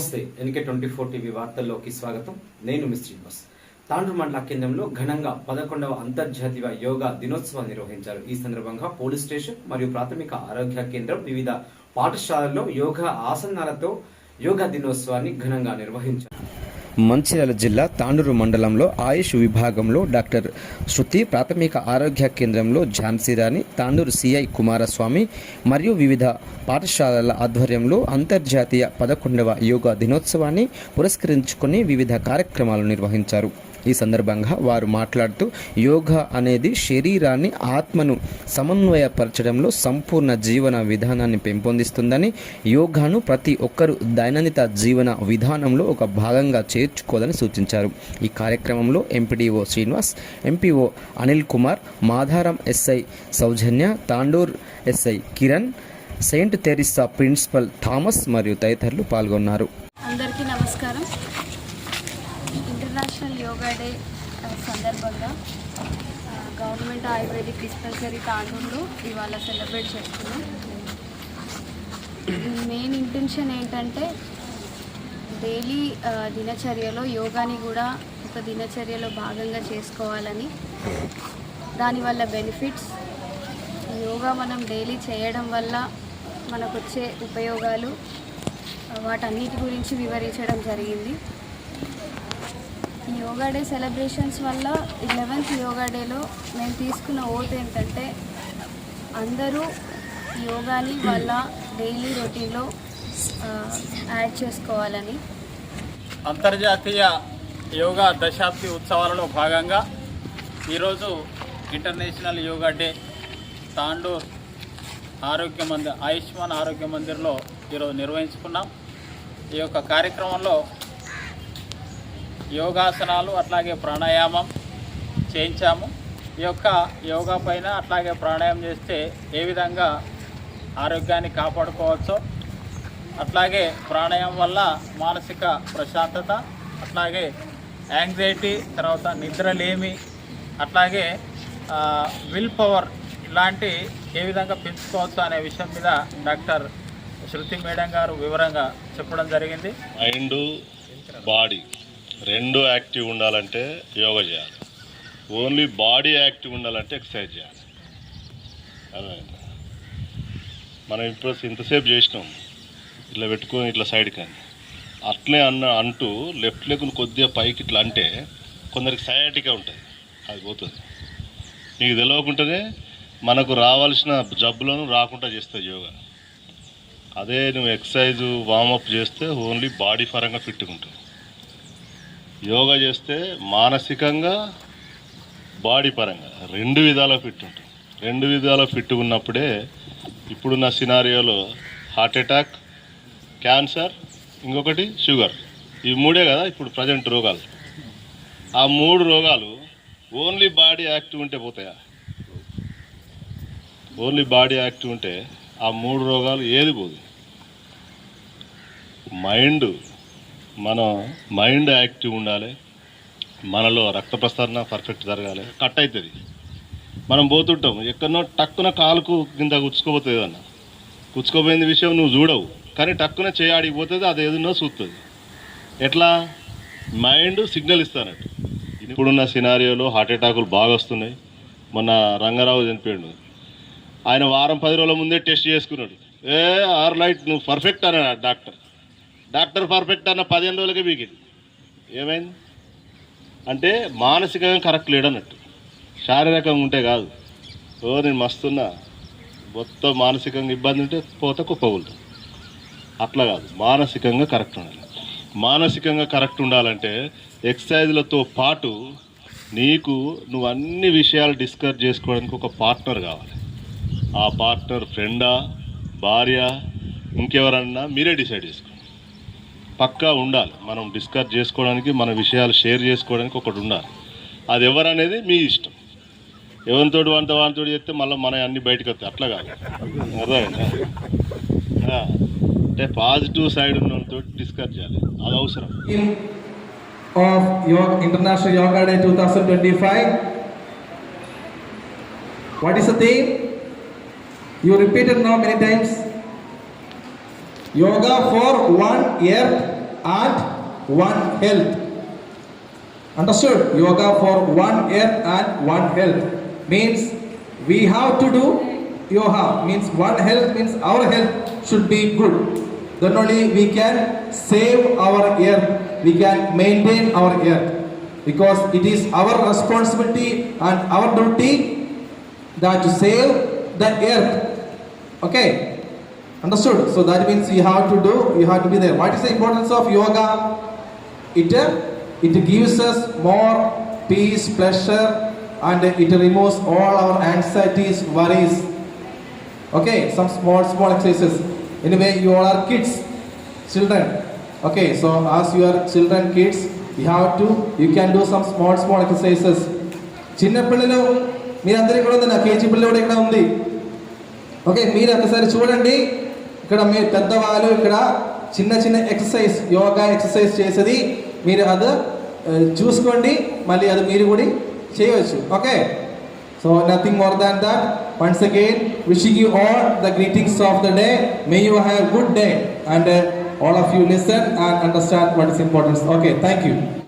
నమస్తే NK twenty four TV వార్తల్లోకి స్వాగతం. నేను మిస్ శ్రీనివాస్. తాండ్రు మండల కేంద్రంలో ఘనంగా పదకొండవ అంతర్జాతీయ యోగా దినోత్సవం నిర్వహించారు. ఈ సందర్భంగా పోలీస్ స్టేషన్ మరియు ప్రాథమిక ఆరోగ్య కేంద్రం వివిధ పాఠశాలల్లో యోగా ఆసనాలతో యోగా దినోత్సవాన్ని ఘనంగా నిర్వహించారు. మంచిర్యాల జిల్లా తాండూరు మండలంలో ఆయుష్ విభాగంలో డాక్టర్ శృతి ప్రాథమిక ఆరోగ్య కేంద్రంలో ఝాన్సీ రాణి తాండూరు సిఐ కుమారస్వామి మరియు వివిధ పాఠశాలల ఆధ్వర్యంలో అంతర్జాతీయ పదకొండవ యోగా దినోత్సవాన్ని పురస్కరించుకొని వివిధ కార్యక్రమాలు నిర్వహించారు. ఈ సందర్భంగా వారు మాట్లాడుతూ యోగా అనేది శరీరాన్ని ఆత్మను సమన్వయపరచడంలో సంపూర్ణ జీవన విధానాన్ని పెంపొందిస్తుందని యోగాను ప్రతి ఒక్కరూ దైనందిత జీవన విధానంలో ఒక భాగంగా చేర్చుకోవాలని సూచించారు. ఈ కార్యక్రమంలో MPDO Srinivas MPO Anil Kumar Madharam SI Soujanya Tandur SI Kiran Saint Teresa principal Thomas మరియు తదితరులు పాల్గొన్నారు. అందరికీ నమస్కారం. ఇంటర్నేషనల్ యోగా డే సందర్భంగా గవర్నమెంట్ ఆయుర్వేదిక్ డిస్పెన్సరీ తాండూరులో ఇవాళ సెలబ్రేట్ చేస్తున్నాం మెయిన్ ఇంటెన్షన్ ఏంటంటే డైలీ దినచర్యలో యోగాని కూడా ఒక దినచర్యలో భాగంగా చేసుకోవాలని దానివల్ల బెనిఫిట్స్ యోగా మనం డైలీ చేయడం వల్ల మనకు వచ్చే ఉపయోగాలు వాటన్నిటి గురించి వివరించడం జరిగింది. యోగా డే సెలబ్రేషన్స్ వల్ల ఇలెవెన్త్ యోగా డేలో మేము తీసుకున్న ఓట్ ఏంటంటే అందరూ యోగాని వాళ్ళ డైలీ రొటీన్లో యాడ్ చేసుకోవాలని. అంతర్జాతీయ యోగా దశాబ్ది ఉత్సవాలలో భాగంగా ఈరోజు ఇంటర్నేషనల్ యోగా డే తాండూర్ ఆరోగ్య మందిర్ ఆయుష్మాన్ ఆరోగ్య మందిర్లో ఈరోజు నిర్వహించుకున్నాం. ఈ యొక్క కార్యక్రమంలో యోగాసనాలు అట్లాగే ప్రాణాయామం చేయించాము. ఈ యొక్క యోగా పైన అట్లాగే ప్రాణాయామం చేస్తే ఏ విధంగా ఆరోగ్యాన్ని కాపాడుకోవచ్చో అట్లాగే ప్రాణాయామం వల్ల మానసిక ప్రశాంతత అట్లాగే యాంగ్జైటీ తర్వాత నిద్రలేమి అట్లాగే విల్ పవర్ ఇలాంటి ఏ విధంగా పెంచుకోవచ్చు అనే విషయం మీద డాక్టర్ శృతి మేడం గారు వివరంగా చెప్పడం జరిగింది. మైండ్ బాడీ రెండు యాక్టివ్ ఉండాలంటే యోగా చేయాలి. ఓన్లీ బాడీ యాక్టివ్ ఉండాలంటే ఎక్సర్సైజ్ చేయాలి. అదే మనం ఇప్పుడు ఇంతసేపు చేసినాం. ఇట్లా పెట్టుకొని ఇట్లా సైడ్ కానీ. అట్లే అన్న అంటూ లెఫ్ట్ లెగ్ను కొద్దిగా పైకి ఇట్లా అంటే కొందరికి సయాటిగా ఉంటుంది. అది పోతుంది. నీకు తెలియకుండానే మనకు రావాల్సిన జబ్బులను రాకుండా చేస్తుంది యోగా. అదే నువ్వు ఎక్సర్సైజ్ వామప్ చేస్తే ఓన్లీ బాడీ పరంగా ఫిట్గా ఉంటుంది. యోగా చేస్తే మానసికంగా బాడీ పరంగా రెండు విధాల ఫిట్ ఉంటుంది. రెండు విధాల ఫిట్ ఉన్నప్పుడే ఇప్పుడున్న సినారియోలో హార్ట్ అటాక్ క్యాన్సర్ ఇంకొకటి షుగర్. ఈ మూడే కదా ఇప్పుడు ప్రజెంట్ రోగాలు. ఆ మూడు రోగాలు ఓన్లీ బాడీ యాక్టివ్ ఉంటే పోతాయా? ఓన్లీ బాడీ యాక్టివ్ ఉంటే ఆ మూడు రోగాలు ఏది పోదు? మైండ్ మనం మైండ్ యాక్టివ్ ఉండాలి. మనలో రక్త ప్రసరణ పర్ఫెక్ట్ జరగాలి. కట్ అవుతుంది. మనం పోతుంటాం. ఎక్కడనో టక్కున కాలుకు కింద గుచ్చుకోపోతుంది అన్న గుచ్చుకోపోయిన విషయం నువ్వు చూడవు. కానీ టక్కున చేయాడిపోతుంది అది ఏదన్నో చూస్తుంది ఎట్లా? మైండ్ సిగ్నల్ ఇస్తానట్టు. ఇప్పుడున్న సినారియోలో హార్ట్ అటాకులు బాగా వస్తున్నాయి. మొన్న రంగారావు చనిపోయాడు. ఆయన వారం పది రోజుల ముందే టెస్ట్ చేసుకున్నాడు. ఏ ఆర్ లైట్ నువ్వు పర్ఫెక్ట్ అన్నాడు డాక్టర్ డాక్టర్ పర్ఫెక్ట్ అన్న పదిహేను రోజులకే బీగింది ఏమైంది? అంటే మానసికంగా కరెక్ట్ లేడన్నట్టు. శారీరకంగా ఉంటే కాదు. ఓ నేను మస్తున్నా. మొత్తం మానసికంగా ఇబ్బంది ఉంటే పోత కుప్పగులుతుంది అట్లా కాదు. మానసికంగా కరెక్ట్ ఉండాలి. మానసికంగా కరెక్ట్ ఉండాలంటే ఎక్సర్సైజ్లతో పాటు నీకు నువ్వు అన్ని విషయాలు డిస్కస్ చేసుకోవడానికి ఒక పార్ట్నర్ కావాలి. ఆ పార్ట్నర్ ఫ్రెండా భార్య ఇంకెవరన్నా మీరే డిసైడ్ చేసుకోండి పక్కా ఉండాలి. మనం డిస్కస్ చేసుకోవడానికి మన విషయాలు షేర్ చేసుకోవడానికి ఒకటి ఉండాలి. అది ఎవరనేది మీ ఇష్టం. ఎవరితో వంట వానితో చెప్తే మళ్ళీ మన అన్ని బయటకు వస్తాయి అట్లా కాదు. అర్థమైనా అంటే పాజిటివ్ సైడ్ ఉన్నతో డిస్కస్ చేయాలి. అది అవసరం. Theme of your International Yoga Day 2025. What is the theme? You repeated now many times yoga for one year and one health. Understood? Yoga for one earth and one health means we have to do yoga. Means one health means our health should be good. Then only we can save our earth. We can maintain our earth because it is our responsibility and our duty that to save the earth. Okay. Understood so that means you have to do you have to be there what is the importance of yoga it it gives us more peace pleasure and it removes all our anxieties worries okay some small small exercises anyway you are kids children okay so as your children kids you have to you can do some small small exercises చిన్న పిల్లలు మీరందరూ కూడా ఉంది నా KG పిల్లలు కూడా ఇక్కడ ఉంది? ఓకే మీరు ఒకసారి చూడండి. ఇక్కడ మీరు పెద్దవాళ్ళు ఇక్కడ చిన్న చిన్న ఎక్సర్సైజ్ యోగా ఎక్సర్సైజ్ చేసేది మీరు అది చూసుకోండి మళ్ళీ అది మీరు కూడా చేయవచ్చు. Okay so nothing more than that once again wishing you all the greetings of the day may you have good day and all of you listen and understand what is importance okay thank you